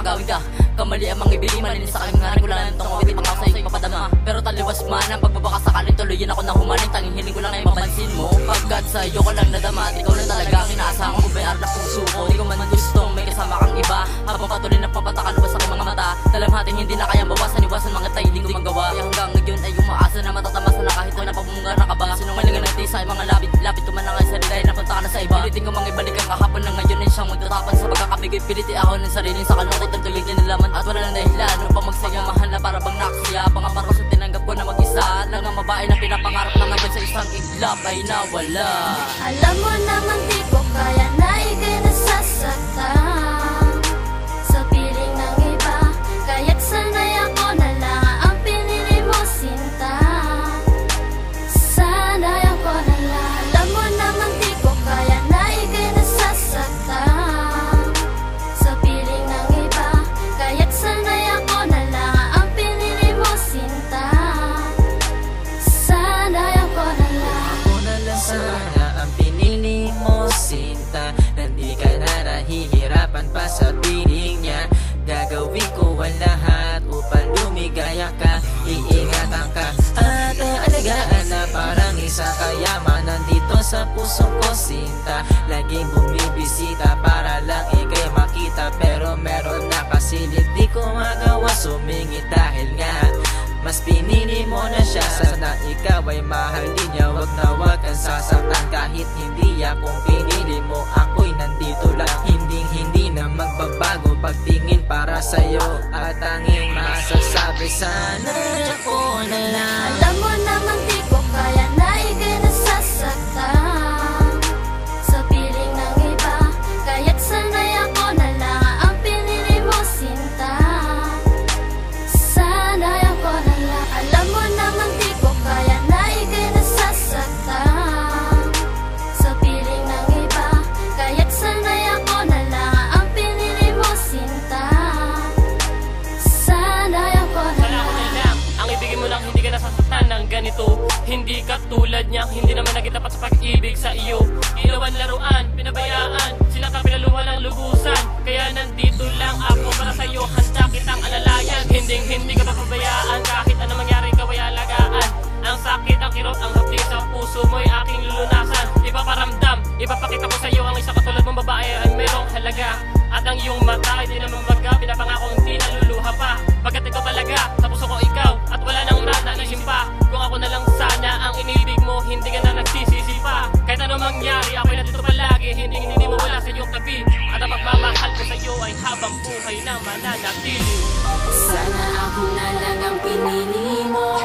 agawin ka. Kamali ang mga ibili Malinis sa kalingaran ko lang ng tungawit Ipang ako sa'yo ipapadama. Pero taliwas man ang pagbabaka sakaling Tuloyin ako na humaling. Tanging hiling ko lang ay mapansin mo. Pagkat sa'yo ko lang nadama At ikaw na talaga ang inaasahan ko Bayar na puso ko Di ko man gustong may kasama kang iba. Habang patuloy na papatakan Luwas aking mga mata Dalamhating hindi na kayang bawasan Iwasan mga tayo Hindi ko magawa. Hanggang ngayon ay umaasa na matatamas na kahit na pamunga na ka ba. Sinungalingan natin sa mga lapit Lapit ko man ngayon sarili ay napunta ka na sa iba. Pilitin ko mga ibalik ang kahapon na ngayon piliti ako ng sariling sa kalungkot Ang tuloy niya nalaman. At wala nang dahilan Upang magsaya mahal na para bang naksiya Pangaparko sa tinanggap ko na mag-isa. Lang ang babae na pinapangarap na ngayon sa isang iglap ay nawala. Alam mo naman di ko kaya na ikay sa puso ko sinta Laging bumibisita para lang ikay makita. Pero meron na kasilip di ko magawa sumingit dahil nga mas pinili mo na siya. Sana ikaw ay mahalin niya Wag na wag ang sasaktan. Kahit hindi akong pinili mo Ako'y nandito lang. Hindi hindi na magbabago Pagtingin para sa'yo. At tanging masasabi Sana ako na lang. Alam mo Hindi ka tulad niya Hindi naman naging tapat sa pag-ibig sa iyo. Ilawan laruan, pinabayaan. Sila ka pinaluhan ng lubusan. Kaya nandito lang ako para sa iyo Handa kitang alalayan. Hindi hindi ka papabayaan. Kahit ano mangyari ikaw ay alagaan Ang sakit, ang kirot, ang hapdi sa puso mo'y aking lulunasan. Ipaparamdam, ipapakita ko sa iyo Ang isang katulad mong babae. Ay merong halaga At ang iyong mata ay di naman mananatili Sana ako na lang ang pinili mo.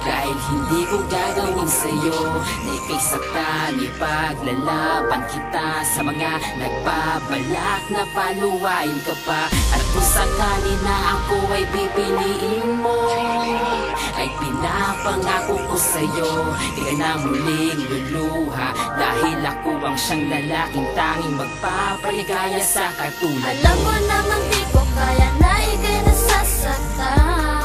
Dahil hindi ko gagawin sa'yo Na ikay saktan, ipaglalaban kita Sa mga nagbabalak na paluwain ka pa. At kung sakali na ako ay pipiliin mo Ay pinapangako ko sa'yo Di ka na muling Dahil ako ang siyang lalaking tanging magpapayagaya sa katulad Alam mo namang di ko kaya na ikay nasasaktan.